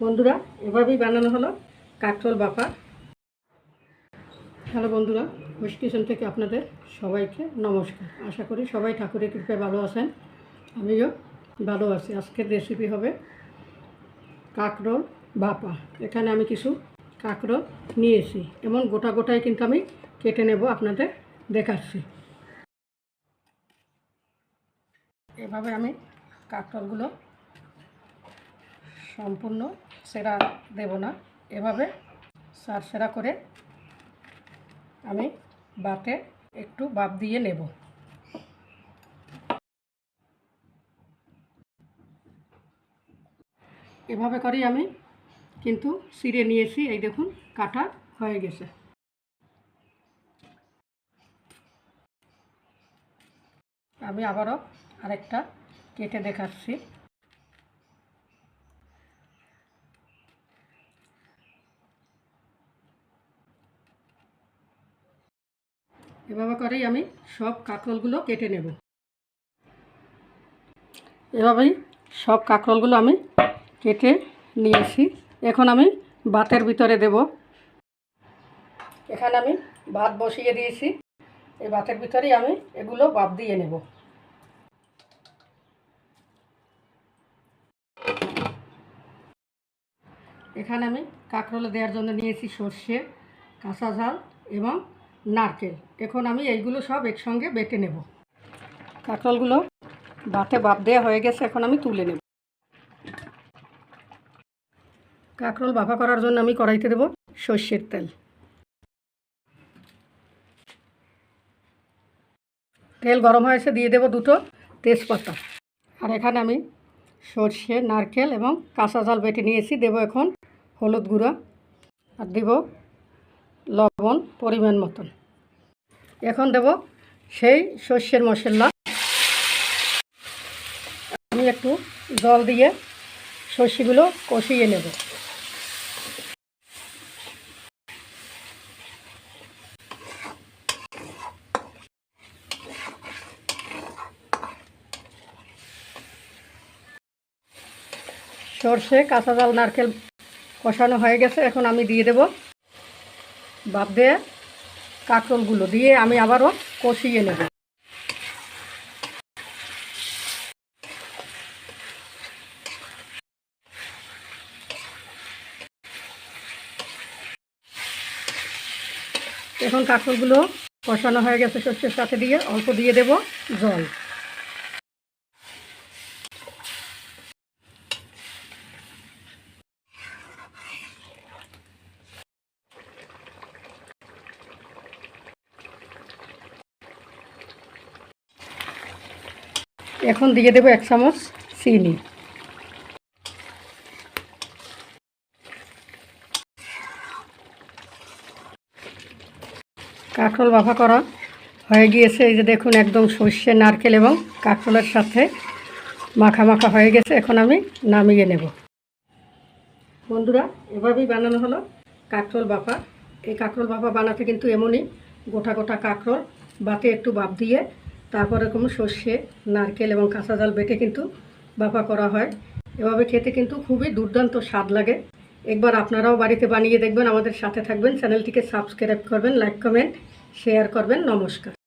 বন্ধুরা, এভাবেই বানানো হলো কাঁকরোল বাপা হ্যালো বন্ধুরা ঘোষ কিচেন থেকে আপনাদের সবাইকে নমস্কার। আশা করি সবাই ঠাকুরের কৃপায় ভালো আছেন, আমিও ভালো আছি। আজকের রেসিপি হবে কাঁকরোল বাপা এখানে আমি কিছু কাঁকরোল নিয়েছি। এমন গোটা গোটায় কিন্তু আমি কেটে নেব আপনাদের দেখাচ্ছি। এভাবে আমি কাঁকরোলগুলো সম্পূর্ণ সেরা দেব না। এভাবে সার সেরা করে আমি বাতে একটু বাপ দিয়ে নেব। এভাবে করেই আমি কিন্তু সিরে নিয়েছি। এই দেখুন, কাটা হয়ে গেছে। আমি আবারও আরেকটা কেটে দেখাচ্ছি। এভাবে করেই আমি সব কাঁকরোলগুলো কেটে নেব। এভাবেই সব কাঁকরোলগুলো আমি কেটে নিয়েছি। এখন আমি ভাতের ভিতরে দেব। এখানে আমি ভাত বসিয়ে দিয়েছি। এই ভাতের ভিতরেই আমি এগুলো বাপ দিয়ে নেব। এখানে আমি কাঁকরোলে দেওয়ার জন্য নিয়েছি সর্ষে, কাঁচা ঝাল এবং নারকেল। এখন আমি এইগুলো সব একসঙ্গে বেটে নেব। কাঁকরোলগুলো বাতে বাপ দেওয়া হয়ে গেছে, এখন আমি তুলে নেব। কাঁকরোল বাফা করার জন্য আমি কড়াইতে দেব সর্ষের তেল। তেল গরম হয়েছে দিয়ে দেব দুটো তেজপাতা। আর এখানে আমি সর্ষে, নারকেল এবং কাঁচা ঝাল বেটে নিয়েছি। দেব এখন হলুদ গুঁড়া। আর দেব লবণ পরিমাণ মতন। এখন দেব সেই সর্ষের মশলা। আমি একটু জল দিয়ে সর্ষেগুলো কষিয়ে নেব। সর্ষে, কাঁচা জাল নারকেল কষানো হয়ে গেছে। এখন আমি দিয়ে দেব বাপ দিয়ে কাঁকরোলগুলো দিয়ে আমি আবারও কষিয়ে নেব। এখন কাঁকরোলগুলো কষানো হয়ে গেছে সর্ষের সাথে দিয়ে, অল্প দিয়ে দেব জল। এখন দিয়ে দেবো এক চামচ চিনি। কাঁকরোল বাফা করা হয়ে গিয়েছে, এই যে দেখুন একদম সর্ষে নারকেল এবং কাঁকরোলের সাথে মাখা মাখা হয়ে গেছে, এখন আমি নামিয়ে নেব। বন্ধুরা, এভাবেই বানানো হলো কাঁকরোল বাফা। এই কাঁকরোল বাফা বানাতে কিন্তু এমনই গোটা গোটা কাঁকরোল বাতে একটু বাপ দিয়ে তারপর এরকম সর্ষে, নারকেল এবং কাঁচা জাল বেটে কিন্তু বাফা করা হয়। এভাবে খেতে কিন্তু খুবই দুর্দান্ত স্বাদ লাগে। একবার আপনারাও বাড়িতে বানিয়ে দেখবেন, আমাদের সাথে থাকবেন। চ্যানেলটিকে সাবস্ক্রাইব করবেন, লাইক কমেন্ট, শেয়ার করবেন। নমস্কার।